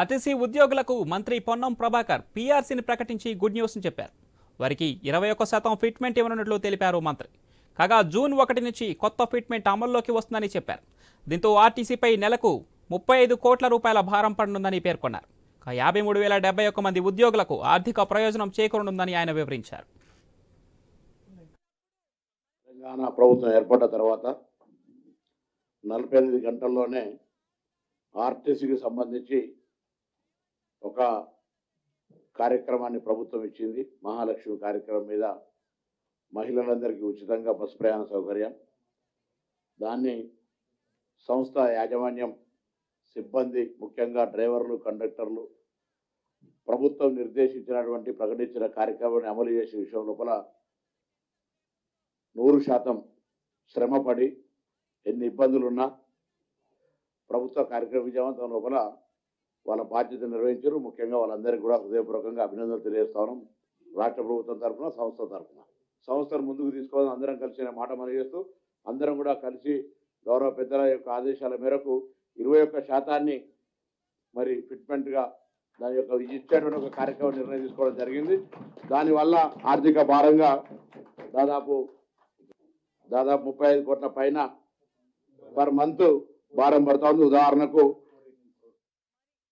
RTC ఉద్యోగులకు మంత్రి పొన్నం ప్రభాకర్ పీఆర్సీని ప్రకటించి గుడ్ న్యూస్ చెప్పారు. వారికి ఇరవై ఒక్క శాతం ఫిట్మెంట్ ఇవ్వనున్నట్లు తెలిపారు మంత్రి. కాగా జూన్ ఒకటి నుంచి కొత్త ఫిట్మెంట్ అమల్లోకి వస్తుందని చెప్పారు. దీంతో ఆర్టీసీపై నెలకు ముప్పై ఐదు కోట్ల రూపాయల భారం పడనుందని పేర్కొన్నారు. యాభై మూడు వేల డెబ్బై ఒక్క మంది ఉద్యోగులకు ఆర్థిక ప్రయోజనం చేకూరనుందని ఆయన వివరించారు. తెలంగాణ ప్రభుత్వం ఏర్పడ్డ తర్వాత నలభై ఎనిమిది గంటల్లోనే ఆర్టీసీకి సంబంధించి ఒక కార్యక్రమాన్ని ప్రభుత్వం ఇచ్చింది. మహాలక్ష్మి కార్యక్రమం మీద మహిళలందరికీ ఉచితంగా బస్సు ప్రయాణ సౌకర్యం. దాన్ని సంస్థ యాజమాన్యం సిబ్బంది ముఖ్యంగా డ్రైవర్లు కండక్టర్లు ప్రభుత్వం నిర్దేశించినటువంటి ప్రకటించిన కార్యక్రమాన్ని అమలు చేసే విషయం లోపల నూరు శాతం శ్రమపడి ఎన్ని ఇబ్బందులున్నా ప్రభుత్వ కార్యక్రమ విజయవంతం లోపల వాళ్ళ బాధ్యత నిర్వహించారు. ముఖ్యంగా వాళ్ళందరికీ కూడా హృదయపూర్వకంగా అభినందనలు తెలియజేస్తాను. రాష్ట్ర ప్రభుత్వం తరఫున సంస్థ తరఫున. సంస్థను ముందుకు తీసుకోవాలని అందరం కలిసి మాట మనం చేస్తూ అందరం కూడా కలిసి గౌరవ పెద్దల యొక్క ఆదేశాల మేరకు ఇరవై ఒక్క శాతాన్ని మరి ఫిట్మెంట్గా దాని యొక్క ఇచ్చేటువంటి ఒక కార్యక్రమం నిర్ణయం తీసుకోవడం జరిగింది. దానివల్ల ఆర్థిక భారంగా దాదాపు దాదాపు ముప్పై ఐదు కోట్ల పైన పర్ మంత్ భారం పడుతోంది ఉదాహరణకు